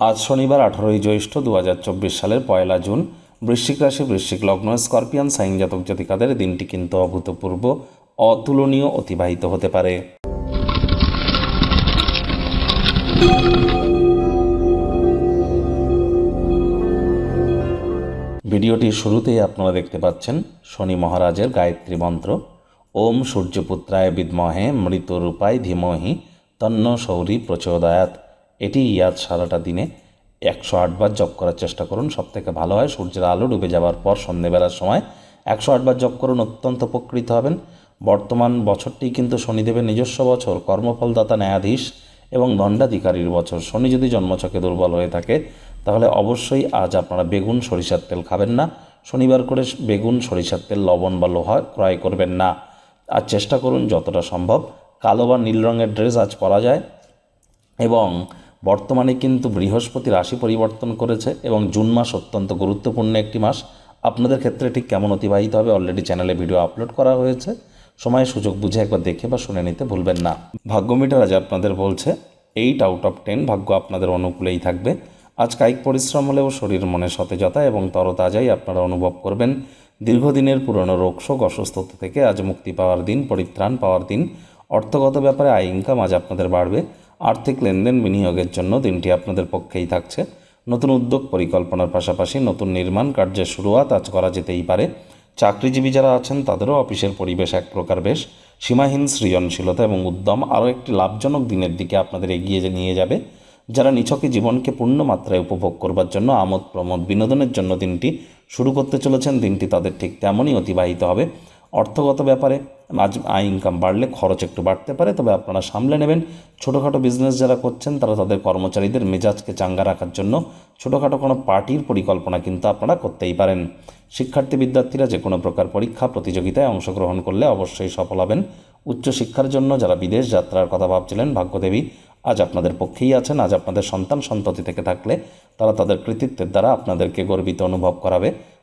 আজ শনিবার আঠারোই জ্যৈষ্ঠ দু হাজার চব্বিশ সালের পয়লা জুন, বৃশ্চিক রাশি, বৃশ্চিক লগ্ন, স্করপিয়ান, সাইন জাতক জাতিকাদের দিনটি কিন্তু অভূতপূর্ব, অতুলনীয়, অতিবাহিত হতে পারে। ভিডিওটির শুরুতেই আপনারা দেখতে পাচ্ছেন শনি মহারাজের গায়ত্রী মন্ত্র। ওম সূর্যপুত্রায় বিদ্মহে মৃত রূপায় ধীমহি তন্ন শৌরী প্রচোদয়াত এটি ইয়াদ সারাটা দিনে একশো আটবার জপ করার চেষ্টা করুন। সব থেকে ভালো হয় সূর্যের আলো ডুবে যাওয়ার পর সন্ধেবেলার সময় একশো আটবার জপ করুন, অত্যন্ত উপকৃত হবেন। বর্তমান বছরটি কিন্তু শনিদেবের নিজস্ব বছর, কর্মফলদাতা, ন্যায়াধীশ এবং দণ্ডাধিকারীর বছর। শনি যদি জন্মছকে দুর্বল হয়ে থাকে, তাহলে অবশ্যই আজ আপনারা বেগুন, সরিষার তেল খাবেন না। শনিবার করে বেগুন, সরিষার তেল, লবণ বা লোহা ক্রয় করবেন না। আর চেষ্টা করুন যতটা সম্ভব কালো বা নীল রঙের ড্রেস আজ পরা যায় এবং বর্তমানে কিন্তু বৃহস্পতি রাশি পরিবর্তন করেছে এবং জুন মাস অত্যন্ত গুরুত্বপূর্ণ একটি মাস। আপনাদের ক্ষেত্রে ঠিক কেমন অতিবাহিত হবে অলরেডি চ্যানেলে ভিডিও আপলোড করা হয়েছে। সময় সুযোগ বুঝে একবার দেখে বা শুনে নিতে ভুলবেন না। ভাগ্য মিটার আজ আপনাদের বলছে এইট আউট অফ টেন ভাগ্য আপনাদের অনুকূলেই থাকবে। আজ কায়িক পরিশ্রম হলেও শরীর মনে সতেজতা এবং তরতাজাই আপনারা অনুভব করবেন। দীর্ঘদিনের পুরনো রোগশোক অসুস্থতা থেকে আজ মুক্তি পাওয়ার দিন, পরিত্রাণ পাওয়ার দিন। অর্থগত ব্যাপারে আয় ইনকাম আজ আপনাদের বাড়বে। আর্থিক লেনদেন বিনিয়োগের জন্য দিনটি আপনাদের পক্ষেই থাকছে। নতুন উদ্যোগ পরিকল্পনার পাশাপাশি নতুন নির্মাণ কার্যের শুরুয়াত আজ করা যেতেই পারে। চাকরিজীবী যারা আছেন, তাদেরও অফিসের পরিবেশ এক প্রকার বেশ। সীমাহীন, সৃজনশীলতা এবং উদ্যম আরও একটি লাভজনক দিনের দিকে আপনাদের এগিয়ে নিয়ে যাবে। যারা নিছকে জীবনকে পূর্ণ মাত্রায় উপভোগ করবার জন্য আমোদ, প্রমোদ, বিনোদনের জন্য দিনটি শুরু করতে চলেছেন, দিনটি তাদের ঠিক তেমনই অতিবাহিত হবে। অর্থগত ব্যাপারে আয় ইনকাম বাড়লে খরচ একটু বাড়তে পারে, তবে আপনারা সামলে নেবেন। ছোটোখাটো বিজনেস যারা করছেন, তারা তাদের কর্মচারীদের মেজাজকে চাঙ্গা রাখার জন্য ছোটোখাটো কোনো পার্টির পরিকল্পনা কিন্তু আপনারা করতেই পারেন। শিক্ষার্থী বিদ্যার্থীরা যে কোনো প্রকার পরীক্ষা, প্রতিযোগিতায় অংশগ্রহণ করলে অবশ্যই সফল হবেন। উচ্চশিক্ষার জন্য যারা বিদেশ যাত্রার কথা ভাবছিলেন, ভাগ্যদেবী আজ আপনাদের পক্ষেই আছেন। আজ আপনাদের সন্তান সন্ততি থেকে থাকলে তারা তাদের কৃতিত্বের দ্বারা আপনাদেরকে গর্বিত অনুভব করাবে।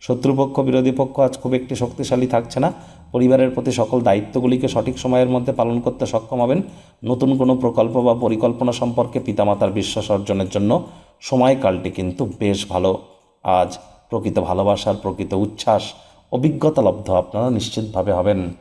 শত্রুপক্ষ, বিরোধী পক্ষ আজ খুব একটি শক্তিশালী থাকছে না। পরিবারের প্রতি সকল দায়িত্বগুলিকে সঠিক সময়ের মধ্যে পালন করতে সক্ষম হবেন। নতুন কোনো প্রকল্প বা পরিকল্পনা সম্পর্কে পিতামাতার বিশ্বাস অর্জনের জন্য সময়কালটি কিন্তু বেশ ভালো। আজ প্রকৃত ভালোবাসার, প্রকৃত উচ্ছ্বাস, অভিজ্ঞতা লব্ধ আপনারা নিশ্চিতভাবে হবেন।